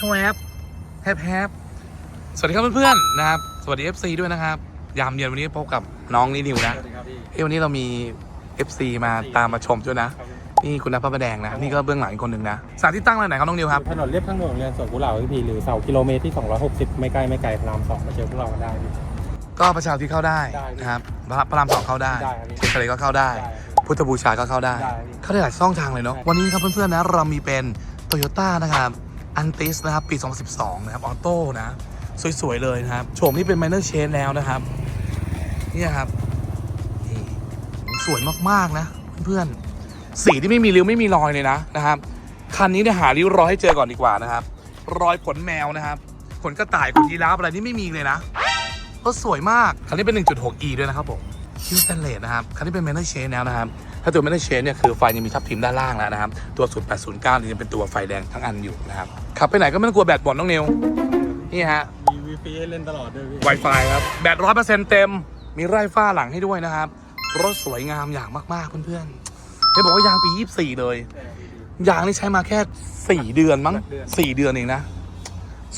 ชวบแฮปแฮปสวัสดีครับเพื่อนๆนะครับ สวัสดี FC ด้วยนะครับ ยามเย็นวันนี้พบกับน้องนินิวนะสวัสดีครับพี่เอ้ยวันนี้เรามี FC มาตามมาชมด้วยนะ นี่คุณนัทพระประแดงนะ นี่ก็เบื้องหลังอีกคนหนึ่งนะ สถานที่ตั้งอะไรไหนครับน้องนิวครับ ถนนเรียบทางด่วนโรงเรียนสวนกุหลาบพี่พีหรือเสากิโลเมตรที่ 260 ไม่ใกล้ไม่ไกลพระรามสองมาเจอพวกเรากันได้พี่ก็ประชาธิปไตยเข้าได้ได้นะครับพระพระรามสองเข้าได้ได้ครับเทะเลก็เข้าได้ได้ครับพุทธบูชาก็เข้าได้ได้พี่เข้าได้หลายช่องทางเลยเนาะใช่วันนี้ครับเพื่อนๆนะเรามีเป็นโตโยต้านะครับ อันติสนะครับ ปี 2012 นะครับ ออโต้นะ สวย ๆ เลยนะครับ โฉมที่เป็น minor change แล้วนะครับ นี่ยครับ นี่สวยมาก ๆ นะ เพื่อนๆ สีที่ไม่มีริ้วไม่มีรอยเลยนะนะครับ คันนี้เนี่ยหาริ้วรอยให้เจอก่อนดีกว่านะครับ รอยขนแมวนะครับ ขนกระต่ายขนยีราฟอะไรนี่ไม่มีเลยนะ ก็สวยมาก คันนี้เป็น 1.6e ด้วยนะครับผม คิวสแตนเลสนะครับ คันนี้เป็น minor change แล้วนะครับ ถ้าตัว minor change เนี่ยคือไฟยังมีทับทิมด้านล่างแล้วนะครับ ตัว 0809นี่ยังเป็นตัวไฟแดงทั้งอันอยู่นะครับ ขับไปไหนก็ไม่ต้องกลัวแบตหมดน้องนิวนี่ฮะ มีวีฟีให้เล่นตลอดด้วยพี่ Wi-Fi ครับ แบตร้อยเปอร์เซ็นต์เต็ม มีไร่ฟ้าหลังให้ด้วยนะครับ รถสวยงามอย่างมากๆเพื่อนๆเห็นบอกว่ายางปี 24 เลยใช่ครับพี่ยางนี่ใช้มาแค่ 4 เดือนมั้งเดือน4เดือนเองนะ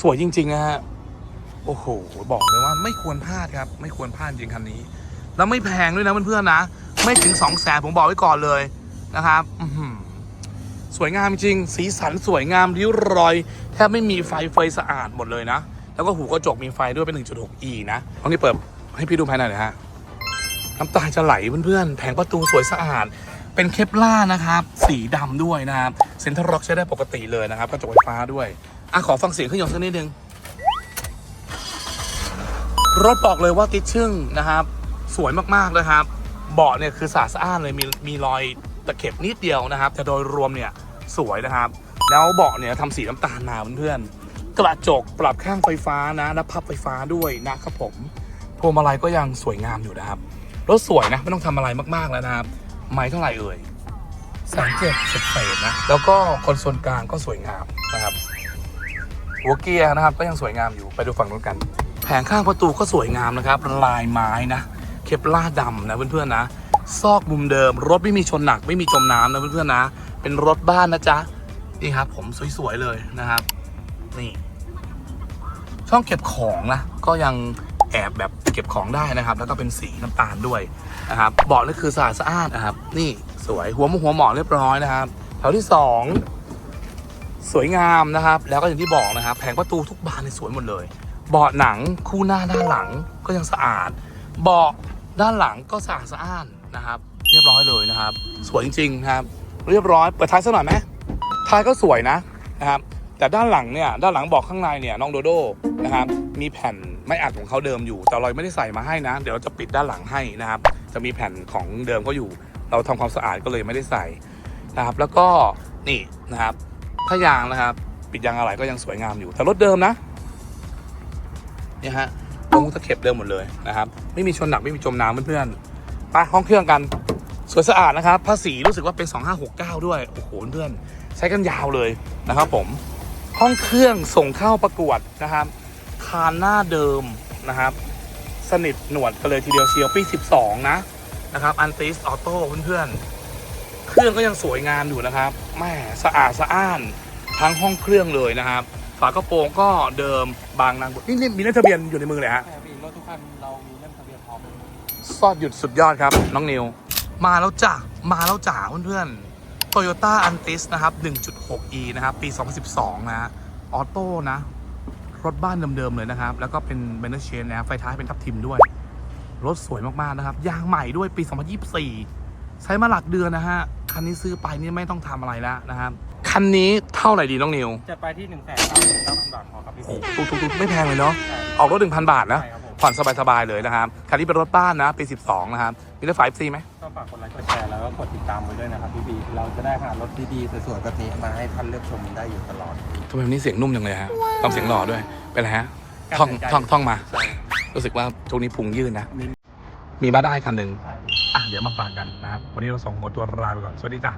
สวยจริงๆนะฮะ โอ้โห บอกเลยว่าไม่ควรพลาดครับ ไม่ควรพลาดจริงคันนี้ แล้วไม่แพงด้วยนะเพื่อนๆนะ ไม่ถึง2 0 0แสนผมบอกไว้ก่อนเลยนะครับสวยงามจริง สีสันสวยงามริ้วรอย แทบไม่มีไฟเฟยสะอาดหมดเลยนะ แล้วก็หูกระจกมีไฟด้วยเป็น 1.6e นะลองนี่เปิดให้พี่ดูภายในหน่อยฮะน้ำตาจะไหลเพื่อนๆแผงประตูสวยสะอาด เป็นเคปล่านะครับ สีดำด้วยนะครับเซ็นทรัลร็อกใช้ได้ปกติเลยนะครับกระจกไฟฟ้าด้วยอะขอฟังเสียงเครื่องยนต์สักนิดนึงรถบอกเลยว่าติดชึ่งนะครับ สวยมากๆเลยครับเบาะเนี่ยคือสะอาดสะอ้านเลยมีมีรอยตะเข็บนิดเดียวนะครับ แต่โดยรวมเนี่ยสวยนะครับ แล้วเบาะเนี่ยทำสีน้ำตาลมาเพื่อนๆกระจกปรับข้างไฟฟ้านะและพับไฟฟ้าด้วยนะครับผมพวงมาลัยก็ยังสวยงามอยู่นะครับรถสวยนะไม่ต้องทำอะไรมากๆแล้วนะครับ ไม่เท่าไหร่เอ่ยแสนเจ็ดสิบเศษนะ แล้วก็คอนโซลกลางก็สวยงามนะครับหัวเกียร์นะครับก็ยังสวยงามอยู่ไปดูฝั่งนู้นกัน แผงข้างประตูก็สวยงามนะครับ ลายไม้นะ เคปล่าดำนะเพื่อนๆนะ ซอกมุมเดิม รถไม่มีชนหนักไม่มีจมน้ำนะเพื่อนๆนะ เป็นรถบ้านนะจ๊ะ นี่ครับ ผมสวยๆเลยนะครับ นี่ ช่องเก็บของนะ ก็ยังแอบแบบเก็บของได้นะครับ แล้วก็เป็นสีน้ำตาลด้วยนะครับเบาะนี่คือสะอาดสะอานนะครับ นี่สวยหัวมุมหัวหมอนเรียบร้อยนะครับแถวที่สองสวยงามนะครับ แล้วก็อย่างที่บอกนะครับ แผงประตูทุกบานเนี่ยสวยหมดเลย เบาะหนังคู่หน้าด้านหลังก็ยังสะอาด เบาะ ด้านหลังก็สะอาดสะอ้านนะครับ เรียบร้อยเลยนะครับ สวยจริงๆครับ เรียบร้อยเปิดท้ายสักหน่อยไหมท้ายก็สวยนะนะครับ แต่ด้านหลังเนี่ยด้านหลังบอกข้างในเนี่ยน้องโดโดนะครับ มีแผ่นไม่อัดของเขาเดิมอยู่ แต่เราไม่ได้ใส่มาให้นะ เดี๋ยวเราจะปิดด้านหลังให้นะครับ จะมีแผ่นของเดิมเขาอยู่ เราทำความสะอาดก็เลยไม่ได้ใส่นะครับ แล้วก็นี่นะครับถ้ายางนะครับ ปิดยางอะไรก็ยังสวยงามอยู่แต่รถเดิมนะเนี่ยฮะ ลงตะเข็บเดิมหมดเลยนะครับ ไม่มีชนหนักไม่มีจมน้ำเพื่อนๆไปห้องเครื่องกันสวยสะอาดนะครับภาษีรู้สึกว่าเป็น 2569 ด้วย โอ้โหเพื่อนใช้กันยาวเลยนะครับผมห้องเครื่องส่งเข้าประกวดนะครับ คานหน้าเดิมนะครับ สนิทหนวดกันเลยทีเดียวเชียวปี 12 นะนะครับอันติสออโต้เพื่อนๆเครื่องก็ยังสวยงามอยู่นะครับแม่สะอาดสะอ้านทั้งห้องเครื่องเลยนะครับ ฝากระโปรงก็เดิมบางนางนี่นี่มีเลขทะเบียนอยู่ในมือเลยฮะใช่พี่รถทุกคันเรามีเล่มทะเบียนพร้อมเลยซอดหยุดสุดยอดครับ น้องนิว มาแล้วจ้ะ มาแล้วจ้าเพื่อนๆ Toyota Antis นะครับ 1.6e นะครับ ปี 2012 นะฮะออโต้นะ รถบ้านเดิมๆเลยนะครับ แล้วก็เป็นเบนเ e อร์เชนนะไฟท้ายเป็นทับทิมด้วย รถสวยมากๆนะครับ ยางใหม่ด้วยปี 2024 ใช้มาหลักเดือนนะฮะ คันนี้ซื้อไปนี่ไม่ต้องทำอะไรแล้วนะครับ คันนี้เท่าไหร่ดีน้องนิวจะไปที่1นึ่งแสนเก้าหมื่นเก้าพันบาทพอครับพี่พีตุกๆๆไม่แพงเลยเนาะใช่ออกรถ1,000บาทนะ ใช่ครับผมผ่อนสบายๆเลยนะครับ คันนี้เป็นรถบ้านนะปี 12 นะครับ มีรถไฟซีไหม ก็ฝากกดไลค์กดแชร์แล้วก็กดติดตามไว้ด้วยนะครับพี่พีเราจะได้หารถดีๆสวยๆแบบนี้มาให้ท่านเลือกชมได้อยู่ตลอด ทำไมวันนี้เสียงนุ่มจังเลยฮะต้องเสียงหล่อด้วย เป็นไรฮะท่องการหายใจ ท่อง ท่องมาใช่รู้สึกว่าช่วงนี้พุงยื่นนะมีมีบ้าได้คันหนึ่งอะ เดี๋ยวมาฝากกันนะครับ วันนี้เราส่งคนตัวลาไปก่อน สวัสดีจ้ะ